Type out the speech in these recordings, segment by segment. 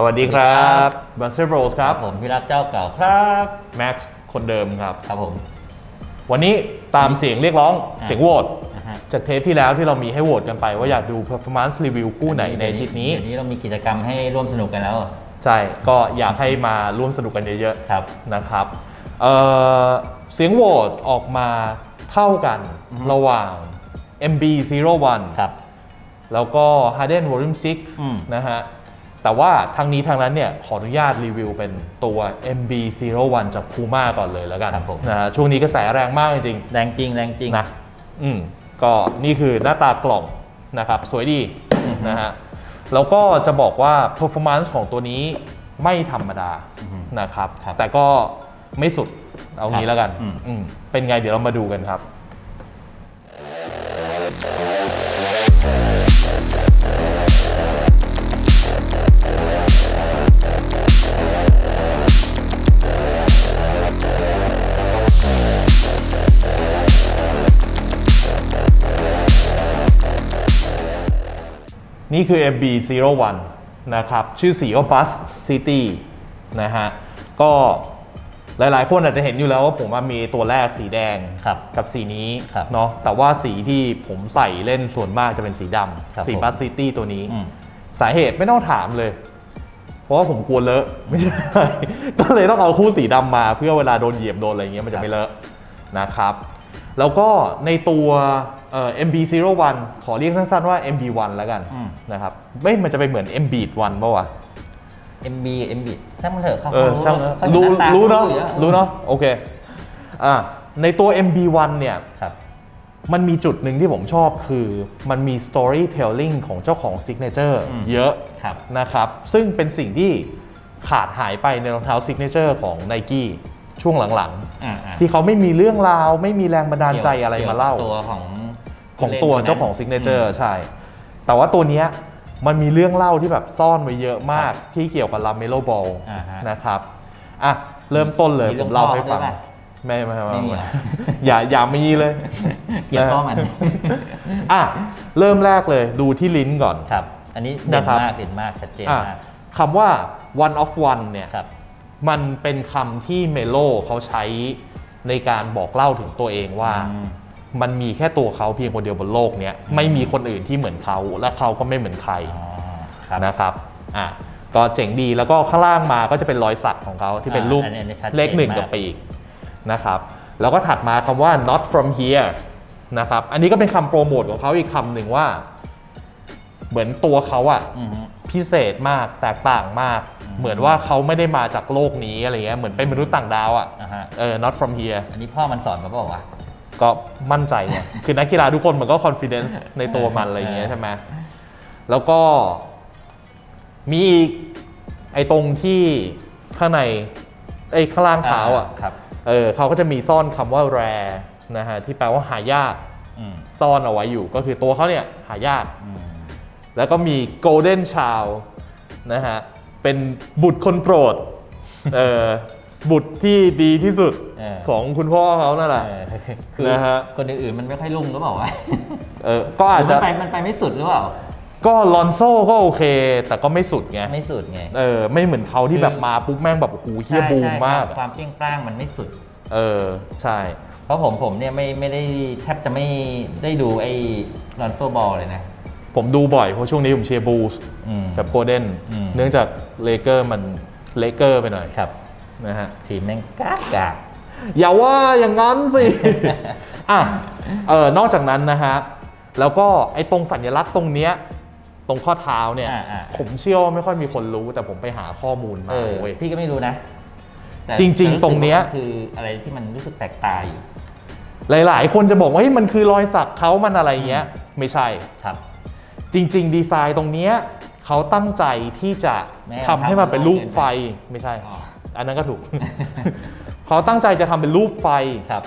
สวัสดีครับบันเซอร์โรสครับผมพี่รักเจ้าเก่าครับ แม็กซ์คนเดิมครับ ครับผม วันนี้ตามเสียงเรียกร้องอะเสียงโหวตนะฮะจากเทปที่แล้วที่เรามีให้โหวตกันไป ว่าอยากดู performance review คู่ไหนในอาทิตย์นี้ เดี๋ยวนี้เรามีกิจกรรมให้ร่วมสนุกกันแล้วใช่ ก็อยากให้มาร่วมสนุกกันเยอะครับ ๆนะครับเอ่อเสียงโหวตออกมาเท่ากันระหว่าง MB01 ครับ แล้วก็ Harden Volume อืม6นะฮะ แต่ว่าทางนี้ทางนั้นเนี่ยขออนุญาตรีวิวเป็นตัว MB01 จาก Puma ก่อนเลยแล้วกันครับผมนะฮะช่วงนี้กระแสแรงมากจริงแรงจริงแรงจริงๆนะอืมก็นี่คือหน้าตากล่องนะครับสวยดีนะฮะแล้วก็จะบอกว่า performance ของตัวนี้ไม่ธรรมดาอือฮึนะครับครับ แต่ก็ไม่สุดเอางี้แล้วกันอืมอืมเป็นไงเดี๋ยวเรามาดูกันครับ นี่คือ MB01 นะครับ ชื่อสีว่า Bus City นะฮะ ก็หลายๆ คนอาจจะเห็นอยู่แล้วว่าผมว่ามีตัวแรกสีแดงครับกับสีนี้ครับเนาะแต่ว่าสีที่ผมใส่เล่นส่วนมากจะเป็นสีดครับำสีผม Bus City ตัวนี้อืมสาเหตุไม่ต้องถามเลย เพราะว่าผมกลัวเลอะไม่ใช่ก็เลยต้องเอาคู่สีดำมา เพื่อเวลาโดนเหยียบโดนอะไรอย่างเงี้ยมันจะไม่เลอะนะครับ แล้วก็ในตัว เอ่อ MB01 ขอเรียกสั้นๆว่า MB1 แล้วกันอืม นะครับไม่มันจะไปเหมือน MB1 ป่าวะ MB MB ช่างมันเถอะเขาเออรู้ช่างเขารู้ห็หตรู้เนาะขอยู่แล้วรู้เนาะโอเคอะในตัว MB1 เนี่ย ครับ มันมีจุดหนึ่งที่ผมชอบคือมันมี storytelling ของเจ้าของ signature อืม เยอะครับ นะครับ ซึ่งเป็นสิ่งที่ขาดหายไปในรองเท้า signature ของ n i กี้ช่วงหลังอ่าอ่าๆที่เขาไม่มีเรื่องราว ไม่มีแรงบันดาลใจอะไรมาเล่า กี่ยวกับตัวของ ของตัวเจ้าของ signature ใช่ แต่ว่าตัวเนี้ยมันมีเรื่องเล่าที่แบบซ่อนไว้เยอะมากที่เกี่ยวกับลาเมโลบอลอ่าฮะนะครับอะเริ่มต้นเลยมีผเรื่องมเล่าให้พ่อฟังด้วยป่ะไม่ไม่ไม่ไม่มีไม่เหรออย่าอย่ามีเลย เกลียดพ่อมันอะเริ่มแรกเลยดูที่ลิ้นก่อนครับ อันนี้เด่นนะครับมากเด่นมากชัดเจนอะมากคำว่า one of one เนี่ยครับมันเป็นคำที่เมโลเขาใช้ในการบอกเล่าถึงตัวเองว่าอื มมันมีแค่ตัวเขาเพียงคนเดียวบนโลกเนี้ยไม่มีคนอื่นที่เหมือนเขาและเขาก็ไม่เหมือนใครอ๋อครับนะครับอะก็เจ๋งดีแล้วก็ข้างล่างมาก็จะเป็นรอยสักของเขาที่เป็นรูปอ่าอันนี้ชัดเจนเลขหนึ่งมากกับปีกนะครับแล้วก็ถัดมาคำว่า not from here นะครับอันนี้ก็เป็นคำโปรโมทของเขาอีกคำหนึ่งว่า เหมือนตัวเขาอะอืมฮึพิเศษมากแตกต่างมากอืมเหมือนว่าเขาไม่ได้มาจากโลกนี้อะไรเงี้ยเหมือนเป็นมนุษย์ต่างดาวอะอ่าฮะเออ not from here อันนี้พ่อมันสอนมาบอกว่า ก็มั่นใจไงคือนักกีฬาทุกคนมันก็ confidence ในตัวมันอะไรอย่างเงี้ยใช่ไหมแล้วก็มีอีกไอ้ตรงที่ข้างในไอ้ข้างล่างเท้าอะครับเออเขาก็จะมีซ่อนคำว่า rare นะฮะที่แปลว่าหายากอืมซ่อนเอาไว้อยู่ก็คือตัวเขาเนี่ยหายากอืมแล้วก็มี golden child นะฮะเป็นบุตรคนโปรดเออ บุตรที่ดีที่สุดเออ ของคุณพ่อเขานั่นแหละ เออคือนะฮะ คนอื่นๆมันไม่ค่อยรุ่งหรือเปล่าวะเออก็อาจหรืจะ มันไปมันไปไม่สุดหรือเปล่า ก็ลอนโซ่ก็โอเค แต่ก็ไม่สุดไง ไม่สุดไง เออ ไม่เหมือนเขาที่คือแบบมาปุ๊บแม่งแบบโอ้โหเฮียบูมใช่มากใช่ความเปรี้ยงปร้างมันไม่สุด เออ ใช่ เพราะผมผมเนี่ยไม่ไม่ได้แทบจะไม่ได้ดูไอ้ลอนโซบอลเลยนะ ผมดูบ่อย เพราะช่วงนี้ผมเชียร์บูสอืมกับโกลเด้นอืม เนื่องจากเลเกอร์มันเลเกอร์ไปหน่อย ครับ นะฮะทีมแม่งกากกากอย่าว่าอย่างนั้นสิ อะเออนอกจากนั้นนะฮะ แล้วก็ไอ้ตรงสัญลักษณ์ตรงเนี้ย ตรงข้อเท้าเนี่ย อ่าอ่า ผมเชื่อว่าไม่ค่อยมีคนรู้ แต่ผมไปหาข้อมูลเอมาอเว้ย พี่ก็ไม่รู้นะแต่จริงๆแต่สึกตรงเนี้ย ว่ามัคืออะไรที่มันรู้สึกแปลกตาอยู่หลาย ๆ คนจะบอกว่าเฮ้ยมันคือรอยสักเขามันอะไรเงี้ย ไม่ใช่ ครับ จริง ๆ ดีไซน์ตรงเนี้ยเขาตั้งใจที่จะไม่ทำให้มันเป็นรูปไฟไม่ใช่ อ๋อ อันนั้นก็ถูก เขาตั้งใจจะทำเป็นรูปไฟครับ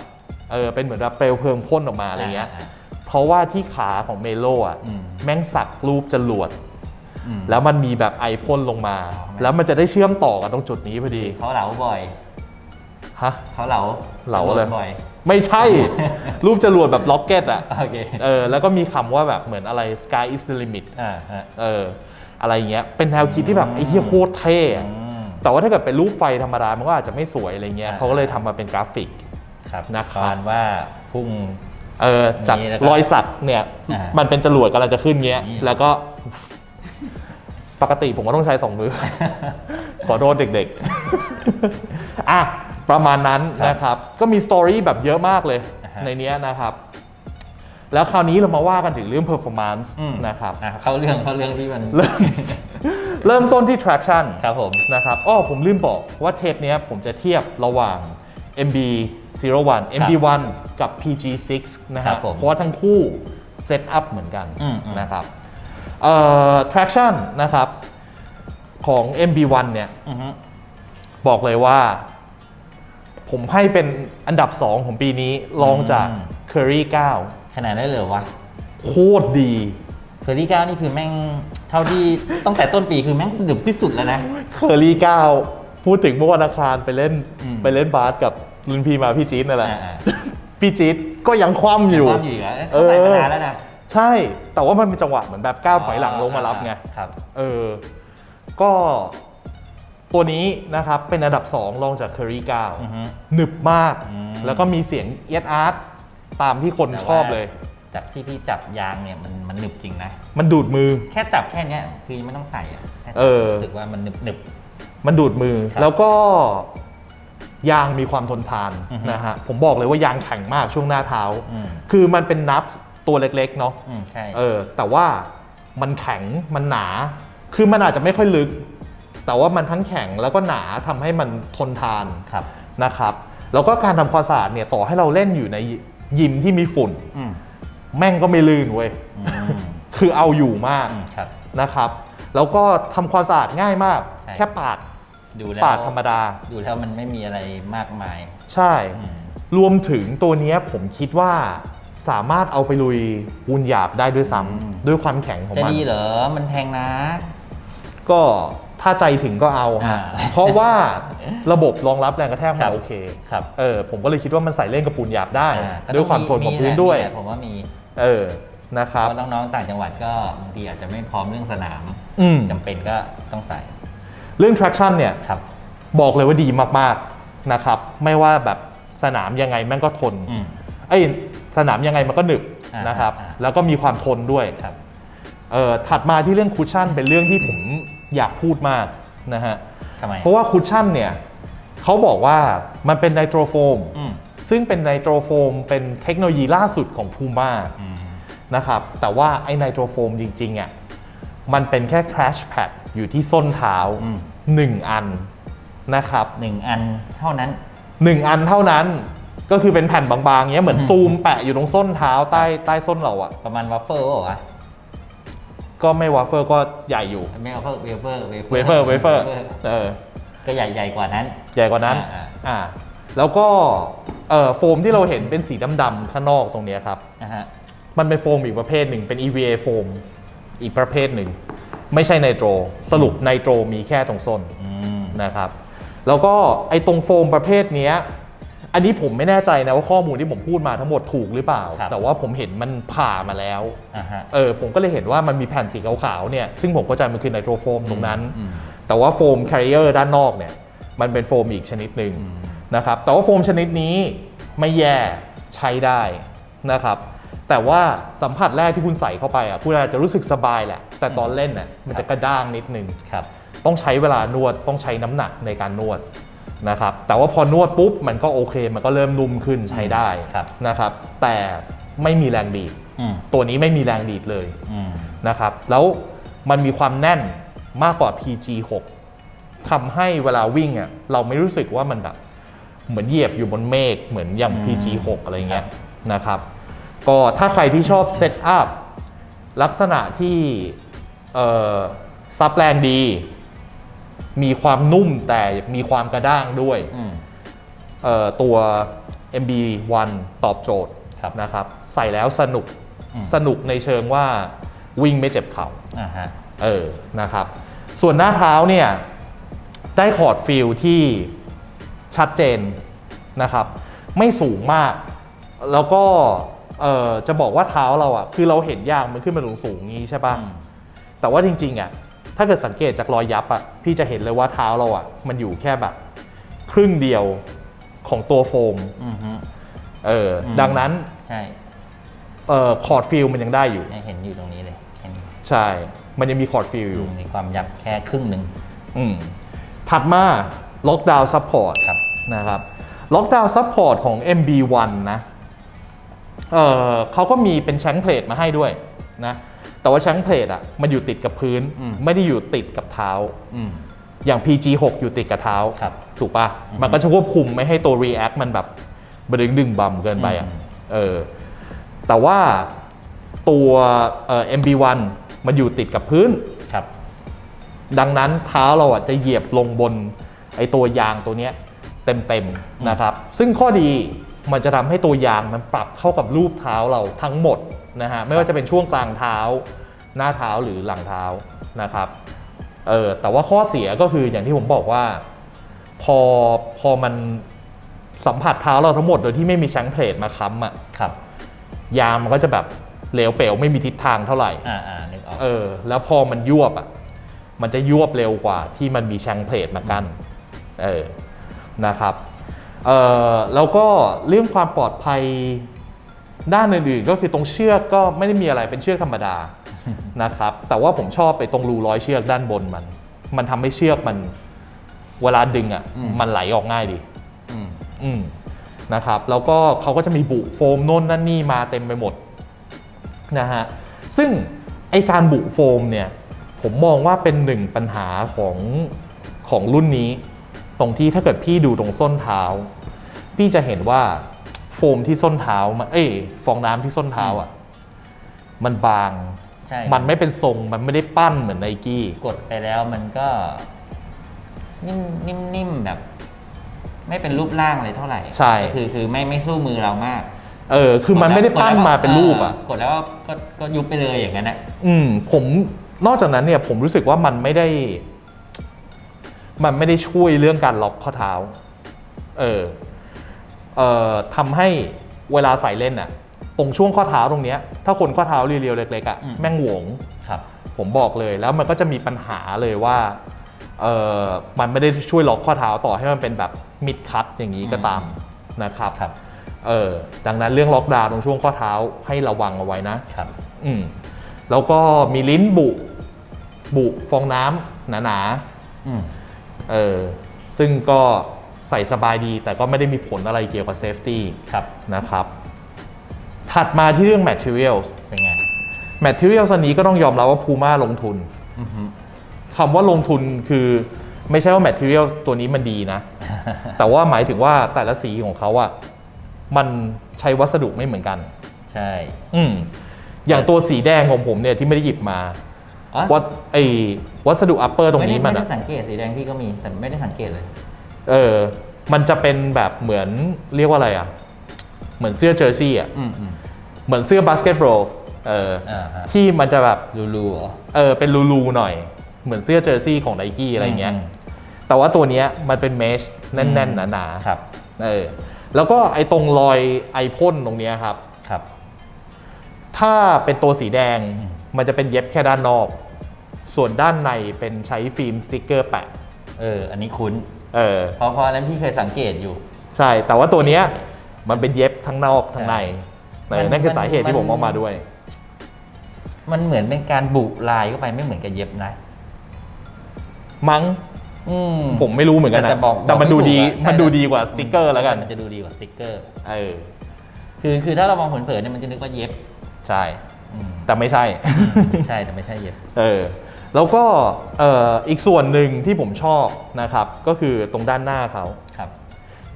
เออเป็นเหมือนแบบเปลวเพลิงพ่นออกมาอะไรเงี้ยาเพราะว่าที่ขาของเมโลอะอืมแม่งสักรูปจรวดอืมแล้วมันมีแบบไอพ่นลงมาอ๋อแล้วมันจะได้เชื่อมต่อกันตรงจุดนี้พอดีเขาเหลาบ่อยฮะเขาเหลาเหลาเลยบ่อยไม่ใช่ รูปจรวดแบบล็อกเก็ตอะโอเคเออแล้วก็มีคำว่าแบบเหมือนอะไร sky is the limit อ่าฮะเอออะไรอย่างเงี้ยเป็นแนวคิดที่แบบไอ้เหี้ยโคตรเท่อะอืม แต่ว่าถ้าเกิดเป็นรูปไฟธรรมดา มันก็อาจจะไม่สวยอะไรเงี้ยอ่าเขาก็เลยทำมาเป็นกราฟิกครับนะครับปานว่าพุ่งเออจากนี่แล้วก็รอยสักเนี่ยอ่ามัมันเป็นจรวดกำลังจะขึ้นเงี้ยนี่แล้วก็ปกติผมก็ต้องใช้สองมือ ขอโทษเด็กๆ อะ ประมาณนั้นครับนะครับ ก็มีสตอรี่แบบเยอะมากเลยอ่าฮะในเนี้ยนะครับ แล้วคราวนี้เรามาว่ากันถึงเรื่อง performance อืม นะครับ อะเข้าเรื่องเข้าเรื่องที่มันเริ่ม เริ่มต้นที่ traction ครับผม นะครับอ้อผมลืมบอกว่าเทปเนี้ยผมจะเทียบระหว่าง MB 01 MB1 กับ PG6 นะครัฮะบผมเพราะว่าทั้งคู่เซตอัพเหมือนกันอืมอืมนะครับเอ่อ traction นะครับของ MB1 เนี่ยอือฮึบอกเลยว่า ผมให้เป็นอันดับ 2 ของปีนี้รองจาก Curry ขนาดได้นเลยเหรอวะ9โคตรดีเคอรี่เก้านี่คือแม่งเท่าที่ตั้งแต่ต้นปีคือแม่งดึบที่สุดแล้วนะ Curry 9พูดถึงเมื่อวันอังคารไปเล่นอืมไปเล่นบาสกับรุ่นพี่มาพี่จี๊ดนั่นแหละอ่าพี่จี๊ดก็ยังคว่ำอยู่ความอยู่อีกแล้วเขาใส่มานานแล้วนะใช่ แต่ว่ามันเป็นจังหวะเหมือนแบบก้าวถอยหลังลงมารับไงครับเออ ก็ตัวนี้นะครับเป็นอันดับ 2 รองจาก Curry อือฮึ9หนึบมากอืมแล้วก็มีเสียงเอียดอาร์ต ตามที่คนแต่ชว่าอบเลย จากที่พี่จับยางเนี่ยมันมันหนึบจริงนะ มันดูดมือ แค่จับแค่เนี้ยคือไม่ต้องใส่อะแค่จับเออ รู้สึกว่ามันหนึบหนึบ มันดูดมือ ครับแล้วก็ยางมีความทนทานอือฮึ นะฮะ ผมบอกเลยว่ายางแข็งมากช่วงหน้าเท้าอืมคือมันเป็นนับตัวเล็กๆเนาะ อืมใช่ เออ แต่ว่ามันแข็ง มันหนา คือมันอาจจะไม่ค่อยลึก แต่ว่ามันทั้งแข็งแล้วก็หนาทำให้มันทนทานครับ นะครับ แล้วก็การทำความสะอาดเนี่ย ต่อให้เราเล่นอยู่ใน ยิมที่มีฝุ่น อืมแม่งก็ไม่ลื่นเว้ย อืม คือเอาอยู่มากอืมครับนะครับ แล้วก็ทำความสะอาดง่ายมาก ใช่ แค่ปาดดูแล้วปาดธรรมดา ดูแล้วมันไม่มีอะไรมากมายใช่ อืมรวมถึงตัวเนี้ยผมคิดว่าสามารถเอาไปลุยปูนหยาบได้ด้วยซ้ำด้วยความแข็งของจะมัน ดีเหรอมันแพงนะ ก็ ถ้าใจถึงก็เอาฮะอ่า เพราะว่าระบบรองรับแรงกระแทกมัครันบโอเคครับ เออผมก็เลยคิดว่ามันใส่เล่นกับปูนหยาบได้ อ่าก็ด้วยความทนของพื้นด้วยแหละผมว่ามีเออนะครับเพราะน้องๆต่างจังหวัดก็บางทีอาจจะไม่พร้อมเรื่องสนามอืมจำเป็นก็ต้องใส่เรื่อง traction เนี่ย ครับ บอกเลยว่าดีมากๆนะครับ ไม่ว่าแบบสนามยังไงแม่งก็ทนอืมเอ้ยสนามยังไงมันก็หนึบอ่านนะครับ อ่า แล้วก็มีความทนด้วยครับ เอ่อถัดมาที่เรื่องคุชชั่นเป็นเรื่องที่ผม อยากพูดมากนะฮะทำไมเพราะว่าคุชชั่นเนี่ยเขาบอกว่ามันเป็นไนโตรโฟม อืมซึ่งเป็นไนโตรโฟมเป็นเทคโนโลยีล่าสุดของ Puma อืมนะครับแต่ว่าไอ้ไนโตรโฟมจริงๆอะมันเป็นแค่ crash pad อยู่ที่ส้นเท้าอืม1อันนะครับ หนึ่งอันเท่านั้น1อันเท่านั้นก็คือเป็นแผ่นบางๆเงี้ยเหมือนอืมซูมแปะอยู่ตรงส้นเท้าใต้ใต้ส้นเราอะประมาณวัฟเฟิลเปล่าวะ ก็ไม่วาฟเฟอร์ก็ใหญ่อยู่ ไม่วัฟเฟิลเวเฟอร์เวเฟอร์เวเฟอร์เออก็ใหญ่ใหญ่กว่านั้น ใหญ่กว่านั้นอ่าอ่าแล้วก็เอ่อโฟมที่เราเห็นเป็นสีดำๆข้างนอกตรงเนี้ยครับนะฮะมันเป็นโฟมอีกประเภทหนึ่งเป็น EVA โฟมอีกประเภทหนึ่ง ไม่ใช่ไนโตร สรุปไนโตรมีแค่ตรงส้นอืมนะครับ แล้วก็ไอ้ตรงโฟมประเภทเนี้ย อันนี้ผมไม่แน่ใจนะว่าข้อมูลที่ผมพูดมาทั้งหมดถูกหรือเปล่า ครับแต่ว่าผมเห็นมันผ่ามาแล้วอ่าฮะ เออผมก็เลยเห็นว่ามันมีแผ่นสีขาวๆเนี่ยซึ่งผมเข้าใจมันคือไนโตรโฟมตรงนั้น อืม แต่ว่าโฟมแคริเออร์ด้านนอกเนี่ยมันเป็นโฟมอีกชนิดหนึ่งอืมนะครับแต่ว่าโฟมชนิดนี้ไม่แย่ใช้ได้นะครับ แต่ว่าสัมผัสแรกที่คุณใส่เข้าไปอะคุณอาจจะรู้สึกสบายแหละ แต่ตอนเล่นน่ะมันจะกระด้างนิดนึง ครับ ต้องใช้เวลานวดต้องใช้น้ำหนักในการนวด นะครับแต่ว่าพอนวดปุ๊บมันก็โอเค มันก็เริ่มนุ่มขึ้นใช้ได้ครับนะครับแต่ไม่มีแรงดีดอืมตัวนี้ไม่มีแรงดีดเลยอืมนะครับแล้วมันมีความแน่นมากกว่า PG6 ทำให้เวลาวิ่งอะเราไม่รู้สึกว่ามันแบบเหมือนเหยียบอยู่บนเมฆเหมือนอย่างอืม PG6 อะไรเงี้ยนะครับก็ถ้าใครที่ชอบเซตอัพลักษณะที่เอ่อซับแรงดี มีความนุ่มแต่มีความกระด้างด้วยอืมเอ่อตัว MB1 ตอบโจทย์ครับนะครับ ใส่แล้วสนุกอืมสนุกในเชิงว่าวิ่งไม่เจ็บเข่าอ่าฮะเออนะครับ ส่วนหน้าเท้าเนี่ย ได้คอร์ดฟิลที่ชัดเจนนะครับ ไม่สูงมาก แล้วก็เอ่อจะบอกว่าเท้าเราอะ คือเราเห็นยางมันขึ้นมาสูงสูงๆงี้ใช่ปะอืมแต่ว่าจริงๆอะ ถ้าเกิดสังเกตจากรอยยับอะพี่จะเห็นเลยว่าเท้าเราอะมันอยู่แค่แบบ ครึ่งเดียวของตัวโฟม อืมฮึเอออมดังนั้นใช่เอ่อคอร์ดฟิลมันยังได้อยู่ เนี่ยเห็นอยู่ตรงนี้เลยเห็นใช่ มันยังมีคอร์ดฟิลอยู่มีความยับแค่ครึ่งหนึ่ง อืมถัดมาล็อกดาวน์ซัพพอร์ตครับ นะครับล็อกดาวน์ซัพพอร์ตของ MB1 นะเออเขาก็มีเป็นแชงเพลทมาให้ด้วยนะ แต่ว่าแชงเพลทอะมันอยู่ติดกับพื้น อืม ไม่ได้อยู่ติดกับเท้า อืม อย่าง PG6 อยู่ติดกับเท้า ครับถูกปะอือฮึมันก็จะควบคุมไม่ให้ตัว React มันแบบบดึงดึงบัมเกินไปอะ อืม เออ แต่ว่าตัวเอ่อ MB1 มันอยู่ติดกับพื้น ครับ ดังนั้นเท้าเราอะจะเหยียบลงบนไอตัวยางตัวเนี้ยเต็มๆนะครับ ซึ่งข้อดี มันจะทำให้ตัวยางมันปรับเข้ากับรูปเท้าเราทั้งหมดนะฮะไม่ว่าจะเป็นช่วงกลางเท้า หน้าเท้าหรือหลังเท้านะครับเออแต่ว่าข้อเสียก็คืออย่างที่ผมบอกว่า พอพอมันสัมผัสเท้าเราทั้งหมดโดยที่ไม่มีแชงเพลทมาค้ำอะครับยางมันก็จะแบบเหลวเป๋วไม่มีทิศทางเท่าไหร่อ่าอ่านึกออกเออแล้วพอมันยวบอะมันจะยวบเร็วกว่าที่มันมีแชงเพลทมากันเออนะครับ เออแล้วก็เรื่องความปลอดภัยด้านอื่นๆก็คือตรงเชือกก็ไม่ได้มีอะไรเป็นเชือกธรรมดานะครับ แต่ว่าผมชอบไปตรงรูร้อยเชือกด้านบนมัน มันทำให้เชือกมันเวลาดึงอะอืมมันไหลออกง่ายดีอืมอืมนะครับ แล้วก็เขาก็จะมีบุโฟมโน่นนั่นนี่มาเต็มไปหมดนะฮะซึ่งไอการบุโฟมเนี่ยผมมองว่าเป็นหนึ่งปัญหาของของรุ่นนี้ ตรงที่ถ้าเกิดพี่ดูตรงส้นเท้า พี่จะเห็นว่าโฟมที่ส้นเท้ามันเอ้ยฟองน้ำที่ส้นเท้าอะ มันบางใช่มันไม่เป็นทรงมันไม่ได้ปั้นเหมือนไนกี้กดไปแล้วมันก็ นิ่มนิ่มนิ่มแบบ ไม่เป็นรูปร่างเลยเท่าไหร่ใช่ก็คือคือไม่ไม่สู้มือเรามาก เออ คือมันไม่ได้ปั้นมาเป็นรูปอะกดแล้วก็ก็ยุบไปเลยอย่างนั้นนะอืม ผมนอกจากนั้นเนี่ย ผมรู้สึกว่ามันไม่ได้ มันไม่ได้ช่วยเรื่องการล็อกข้อเท้า เออ เอ่อทำให้เวลาใส่เล่นอะตรงช่วงข้อเท้าตรงเนี้ย ถ้าคนข้อเท้าเรียวๆเล็กๆอะอืมแม่งหวง ครับ ผมบอกเลยแล้วมันก็จะมีปัญหาเลยว่า เออมันไม่ได้ช่วยล็อกข้อเท้าต่อให้มันเป็นแบบมิดคัตอย่างนี้ก็ตามนะครับครับ เออ ดังนั้นเรื่องล็อกดาวน์ตรงช่วงข้อเท้าให้ระวังเอาไว้นะ ครับ อืม แล้วก็มีลิ้นบุ บุฟองน้ำหนาอืมๆ เออซึ่งก็ใส่สบายดี แต่ก็ไม่ได้มีผลอะไรเกี่ยวกับเซฟตี้ครับ นะครับ ถัดมาที่เรื่อง Materials เป็นไง Materials อันนี้ก็ต้องยอมรับว่า Puma ลงทุน อือฮึคำว่าลงทุนคือไม่ใช่ว่า Material ตัวนี้มันดีนะ แต่ว่าหมายถึงว่าแต่ละสีของเขาอะมันใช้วัสดุไม่เหมือนกัน ใช่อืมอย่างตัวสีแดงของผมเนี่ยที่ไม่ได้หยิบมา อ๋อ วัดไอ วัสดุอัปเปอร์ตรงไม่ได้นี้มันไม่ได้อะสังเกตสีแดงพี่ก็มีแต่ไม่ได้สังเกตเลย เออ มันจะเป็นแบบเหมือนเรียกว่าอะไรอะ เหมือนเสื้อเจอร์ซี่อะ อืมอืมเหมือนเสื้อบาสเกตบอลเอออ่าฮะที่มันจะแบบรูรูเหรอ เออเป็นรูๆหน่อย เหมือนเสื้อเจอร์ซี่ของไนกี้อะไรเงี้ย อืม แต่ว่าตัวเนี้ยมันเป็นเมชแน่นๆหนาครับๆเออแล้วก็ไอตรงรอยไอพ่นตรงเนี้ยครับ ครับ ถ้าเป็นตัวสีแดงอืม มันจะเป็นเย็บแค่ด้านนอก ส่วนด้านในเป็นใช้ฟิล์มสติ๊กเกอร์แปะเออ อันนี้คุ้น เออเพราะเพราะอันนั้นพี่เคยสังเกตอยู่ ใช่ แต่ว่าตัวเนี้ยมันเป็นเย็บทั้งนอกทั้งในใช่เออนั่นคือสาเหตุที่ผมเอามาด้วย มันเหมือนเป็นการบุลายเข้าไปไม่เหมือนกับเย็บนะ มั้งอืมผมไม่รู้เหมือนกันนะ แต่บอกแต่มันบอกดูดีไถูกอะใช่มันดูดีกว่าสติ๊กเกอร์แล้วกัน มันจะดูดีกว่าสติ๊กเกอร์ เออ คือคือถ้าเรามองเผินๆเนี่ยมันจะนึกว่าเย็บ ใช่อืมแต่ไม่ใช่ ใช่แต่ไม่ใช่เย็บ เออ แล้วก็เอ่ออีกส่วนหนึ่งที่ผมชอบนะครับก็คือตรงด้านหน้าเขาครับ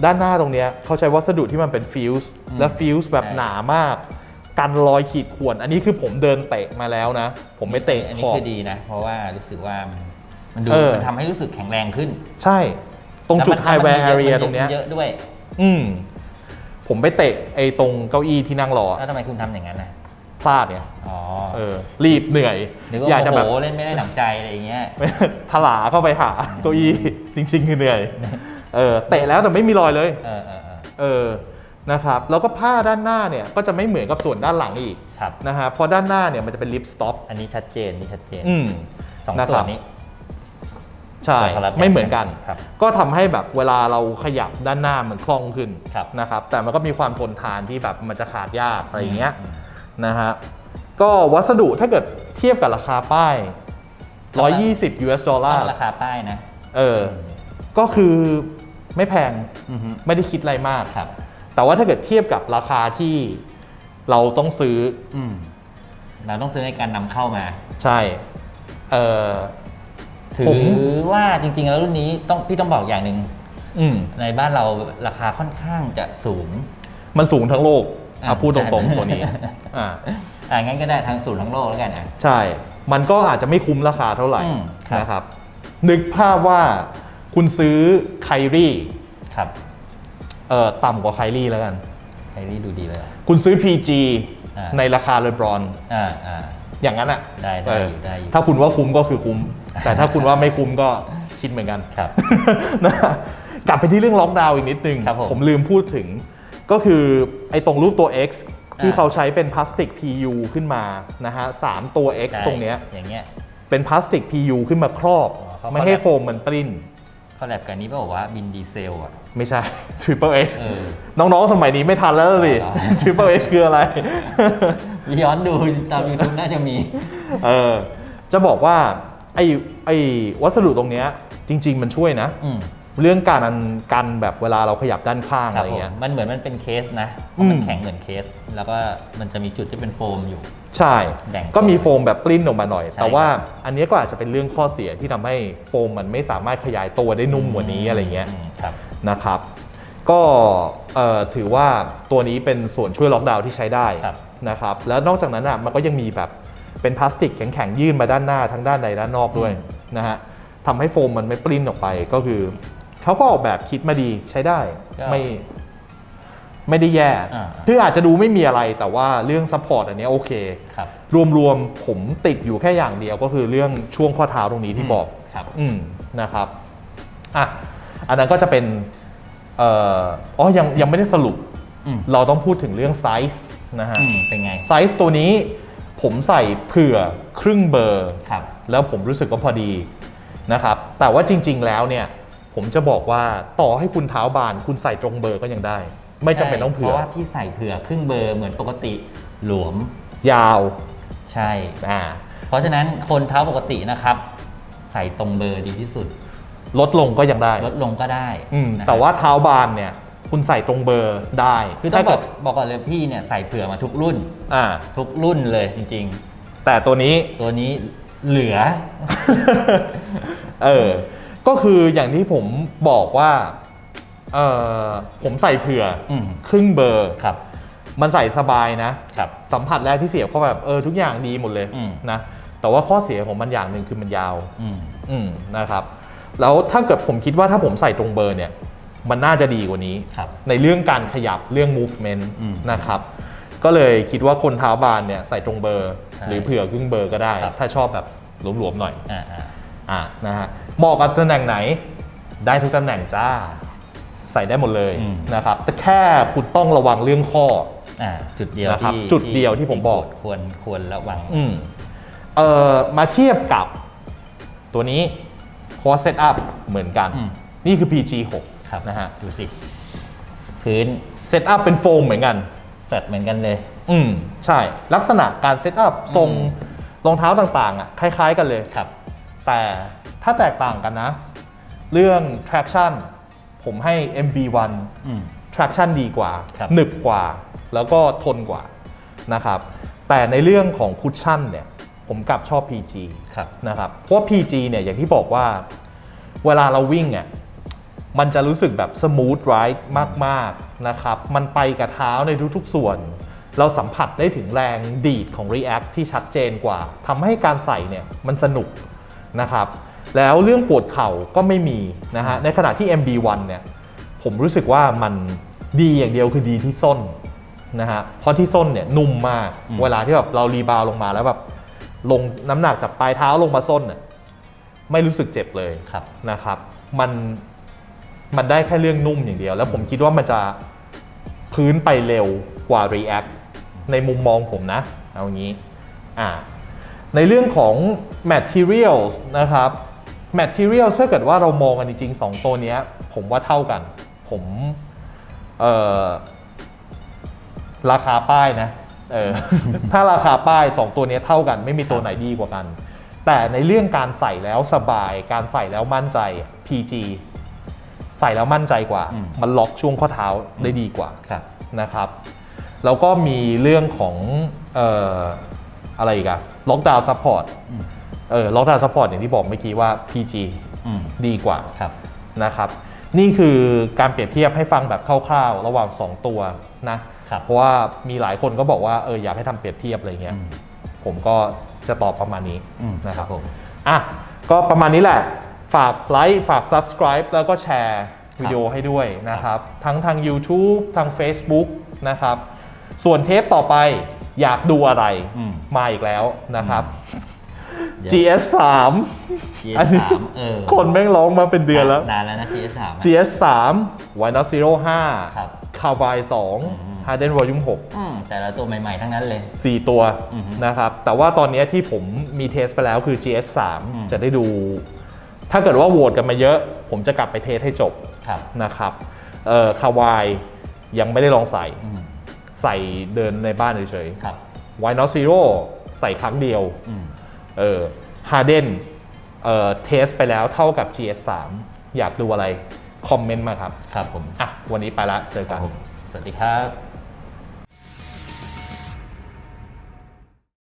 ด้านหน้าตรงเนี้ยเขาใช้วัสดุที่มันเป็นฟิวส์อืมและฟิวส์แบบใช่หนามากกันรอยขีดข่วน อันนี้คือผมเดินเตะมาแล้วนะ ผมไม่เตะอันขนี้อบคือดีนะ เพราะว่ารู้สึกว่ามันมันดูเออมันทำให้รู้สึกแข็งแรงขึ้น ใช่ ตรงจุดแล้วไฮมันแวร์มัแอนเรียมันตรงเนี้ยเยอะด้วย อืมผมไปเตะไอ้ตรงเก้าอี้ที่นั่งรอแล้วทำไมคุณทำอย่างนั้นนะ พลาดเนี่ยอ๋อเออรีบเหนื่อยนึกว่าอยากจะโอ้แบบโหเล่นไม่ได้หนังใจอะไรอย่างเงี้ย ถลาเข้าไปหาเก้าอี้จริง ๆ คือเหนื่อยเออเตะแล้วแต่ไม่มีรอยเลยเออเออเออเออนะครับแล้วก็ผ้าด้านหน้าเนี่ยก็จะไม่เหมือนกับส่วนด้านหลังอีกครับ นะฮะเพราะด้านหน้าเนี่ยมันจะเป็นลิปสต็อปอันนี้ชัดเจนนี่ชัดเจนอืม สองนะส่ควรันบ นี้ ใช่คนละแบบไม่เหมือนกัน ครับก็ทำให้แบบเวลาเราขยับด้านหน้ามันคล่องขึ้นครับ นะครับแต่มันก็มีความทนทานที่แบบมันจะขาดยากอะไรอย่างเงี้ย อืม นะฮะก็วัสดุถ้าเกิดเทียบกับราคาป้าย 120 US ดอลลาตั้ร์งราคาป้ายนะ เออ ก็คือไม่แพงอือฮึไม่ได้คิดอะไรมากครับ แต่ว่าถ้าเกิดเทียบกับราคาที่เราต้องซื้ออืมเราต้องซื้อในการนำเข้ามา ใช่เออถืผมอว่าจริง ๆ แล้วรุ่นนี้ต้องพี่ต้องบอกอย่างหนึ่งอืมในบ้านเราราคาค่อนข้างจะสูง มันสูงทั้งโลก อะอะพูดตรงใช่ๆตัวนี้อ่าอ่างั้นก็ได้ทางสูงทั้งโลกแล้วกันอะใช่ มันก็อาจจะไม่คุ้มราคาเท่าไหร่อืมครับนะครับ นึกภาพว่าคุณซื้อไครี่ครับเอ่อต่ำกว่าไครี่แล้วกันไคลี่ดูดีเลยอะคุณซื้อ PG อ่าในราคาเลบรอนอ่าอ่าอย่างนั้นอะได้ได้เอออยู่ได้อยู่ถ้าคุณว่าคุ้มก็คือคุ้ม แต่ถ้าคุณว่าไม่คุ้มก็คิดเหมือนกันครับนะกลับไปที่เรื่องล็อกดาวน์อีกนิดนึงครับผมผมลืมพูดถึง ก็คือไอ้ตรงรูปตัว X ที่อ่าเขาใช้เป็นพลาสติก PU ขึ้นมานะฮะสามตัว X ใช่ตรงเนี้ยอย่างเงี้ยเป็นพลาสติก PU ขึ้นมาครอบอ๋อเขาไม่ให้เขาโฟมมันปริ้นคอลแลบกันนี้บอกว่าบินดีเซลอะ ไม่ใช่ Triple X เออน้องๆ สมัยนี้ไม่ทันแล้วสิอ๋อ Triple X คืออะไร ย้อนดูตามยูทูบน่าจะมี เออ จะบอกว่า ไอ้ไอ้วัสดุตรงเนี้ยจริง ๆ มันช่วยนะอืม เรื่องการกันแบบเวลาเราขยับด้านข้างครัอะบไรผมเงี้ย มันเหมือนมันเป็นเคสนะเพราะมันอืมแข็งเหมือนเคส แล้วก็มันจะมีจุดที่เป็นโฟมอยู่ ใช่แบ่งก็มีโฟมแบบปลิ้นออกมาหน่อยใช่แต่ว่าอันเนี้ยก็อาจจะเป็นเรื่องข้อเสียที่ทำให้โฟมมันไม่สามารถขยายตัวได้นุ่มกว่านี้อะไรเงี้ยมครับนะครับ ก็เอ่อถือว่าตัวนี้เป็นส่วนช่วยล็อกดาวน์ที่ใช้ได้ครับนะครับ แล้วนอกจากนั้นอะมันก็ยังมีแบบเป็นพลาสติกแข็งๆยื่นมาด้านหน้าทั้งด้านในด้านนอกด้วยนะฮะทำให้โฟมมันไม่ปลิ้นออกไปก็คือ เขาก็ออกแบบคิดมาดีใช้ได้ก็ไม่ไม่ได้แย่อ่าคืออาจจะดูไม่มีอะไรแต่ว่าเรื่องซัพพอร์ตอันเนี้ยโอเคครับรวมๆผมติดอยู่แค่อย่างเดียวก็คือเรื่องช่วงข้อเท้าตรงนี้ที่บอกครับอืมนะครับอะอันนั้นก็จะเป็นเอ่ออ๋อยังยังไม่ได้สรุปอืมเราต้องพูดถึงเรื่องไซส์นะฮะอืมเป็นไงไซส์ตัวนี้ผมใส่เผื่อครึ่งเบอร์ครับแล้วผมรู้สึกว่าพอดีนะครับ แต่ว่าจริง ๆ แล้วเนี่ย ผมจะบอกว่าต่อให้คุณเท้าบานคุณใส่ตรงเบอร์ก็ยังได้ ไม่จำเป็นต้องเผื่เพอราะว่าพี่ใส่เผื่อครึ่งเบอร์เหมือนปกติหลวมยาวใช่อ่าเพราะฉะนั้นคนเท้าปกตินะครับ ใส่ตรงเบอร์ดีที่สุด ลดลงก็ยังได้ลดลงก็ได้อืมนะครับแต่ว่าเท้าบานเนี่ย คุณใส่ตรงเบอร์ได้คือต้องบถ้าเกิอกดบอกก่อนเลยพี่เนี่ยใส่เผื่อมาทุกรุ่น อ่า ทุกรุ่นเลยจริง แต่ตัวนี้ ๆ ตัวนี้เหลือ เออ ก็คืออย่างที่ผมบอกว่าเออผมใส่เผื่ออม ครึ่งเบอร์ ครับ มันใส่สบายนะ ครับ สัมผัสแรกที่เสียบเข้าแบบเออทุกอย่างดีหมดเลยอืม นะ แต่ว่าข้อเสียของมันอย่างหนึ่งคือมันยาว อืม อืมนะครับ แล้วถ้าเกิดผมคิดว่าถ้าผมใส่ตรงเบอร์เนี่ย มันน่าจะดีกว่านี้ ครับ ในเรื่องการขยับเรื่อง movement อืมนะครับ ก็เลยคิดว่าคนเท้าบานเนี่ยใส่ตรงเบอร์ ใช่หรือเผื่อครึ่งเบอร์ก็ได้ ครับ ถ้าชอบแบบหลวมๆหน่อย อ่าอ่า อะนะฮะเหมาะกับตำแหน่งไหนได้ทุกตำแหน่งจ้า ใส่ได้หมดเลยนะครับแต่แค่คุณต้องระวังเรื่องข้ออ่าจุดเดียวนะครับที่จุดเดียวที่ผมบอกควรควรระวังอืมเอ่อมาเทียบกับตัวนี้เพราะว่าเซตอัพเหมือนกันอืมนี่คือ PG ครับ6นะฮะดูสิพื้นเซตอัพเป็นโฟมเหมือนกันเสร็จเหมือนกันเลย อืมใช่ลักษณะการเซตอัพทรงอืมรองเท้าต่างๆอะคล้ายๆกันเลยครับ แต่ถ้าแตกต่างกันนะ เรื่อง traction ผมให้ MB1 อืม traction ดีกว่าครับหนึบกว่า แล้วก็ทนกว่านะครับ แต่ในเรื่องของคุชชั่นเนี่ยผมกลับชอบ PG ครับนะครับ เพราะว่า PG เนี่ยอย่างที่บอกว่าเวลาเราวิ่งอะมันจะรู้สึกแบบสมูทไรด์มาก ๆ นะครับ มันไปกับเท้าในทุก ๆ ส่วน เราสัมผัสได้ถึงแรงดีดของ React ที่ชัดเจนกว่าทำให้การใส่เนี่ยมันสนุก นะครับแล้วเรื่องปวดเข่าก็ไม่มีนะฮะในขณะที่ MB1 เนี่ยผมรู้สึกว่ามันดีอย่างเดียวคือดีที่ส้นนะฮะเพราะที่ส้นเนี่ยนุ่มมากอืมเวลาที่แบบเรารีบาวด์ลงมาแล้วแบบลงน้ำหนักจากปลายเท้าลงมาส้นเนี่ยไม่รู้สึกเจ็บเลยครับนะครับมันมันได้แค่เรื่องนุ่มอย่างเดียว แล้วผมคิดว่ามันจะพื้นไปเร็วกว่า React ในมุมมองผมนะ เอางี้อ่า ในเรื่องของ Materials นะครับ Materials ถ้าเกิดว่าเรามองกันจริงๆ 2 ตัวเนี้ยผมว่าเท่ากัน ผมเอ่อราคาป้ายนะเออถ้าราคาป้าย 2 ตัวเนี้ยเท่ากัน ไม่มีตัวไหนดีกว่ากัน แต่ในเรื่องการใส่แล้วสบาย การใส่แล้วมั่นใจ PG ใส่แล้วมั่นใจกว่าอืมมันล็อกช่วงข้อเท้าได้ดีกว่าครับนะครับ แล้วก็มีเรื่องของเอ่ออะไรอีกอะล็อกดาวน์ซัพพอร์ตอืมเออล็อกดาวน์ซัพพอร์ตอย่างที่บอกเมื่อกี้ว่า PG อืมดีกว่าครับนะครับ นี่คือการเปรียบเทียบให้ฟังแบบคร่าวๆ ระหว่าง 2 ตัวนะครับเพราะว่ามีหลายคนก็บอกว่าเอออยากให้ทำเปรียบเทียบอะไรเงี้ยอืมผมก็จะตอบประมาณนี้อืมนะครับผมอะก็ประมาณนี้แหละ ฝากไลค์ฝาก Subscribe แล้วก็แชร์วิดีโอให้ด้วยนะครับ ทั้งทาง YouTube ทาง Facebook นะครับ ส่วนเทปต่อไปอยากดูอะไรอืม มาอีกแล้วนะครับเดี๋ยว GS 3 GS อันนี้สามเออ คนแม่งร้องมาเป็นเดือนแล้ว นานแล้วนะ GS สามอะ GS 3 y n o t Zero ครับ 5 c a v i 2 Harden Volume 6 อืมแต่ละตัวใหม่ ๆ ทั้งนั้นเลย 4 ตัวอือฮึนะครับ แต่ว่าตอนนี้ที่ผมมีเทสไปแล้วคือ GS อืม 3จะได้ดู ถ้าเกิดว่าโหวตกันมาเยอะ ผมจะกลับไปเทสให้จบครับนะครับเอ่อคาวายยังไม่ได้ลองใส่ อืม ใส่เดินในบ้านเฉยครับๆ y n o t Zero ใส่ครั้งเดียวอืม เออ Harden เอ่อเทสไปแล้วเท่ากับ GS 3 อยากดูอะไร คอมเมนต์มาครับ ครับผม อะ วันนี้ไปละเจอครักับนผมสวัสดีครับ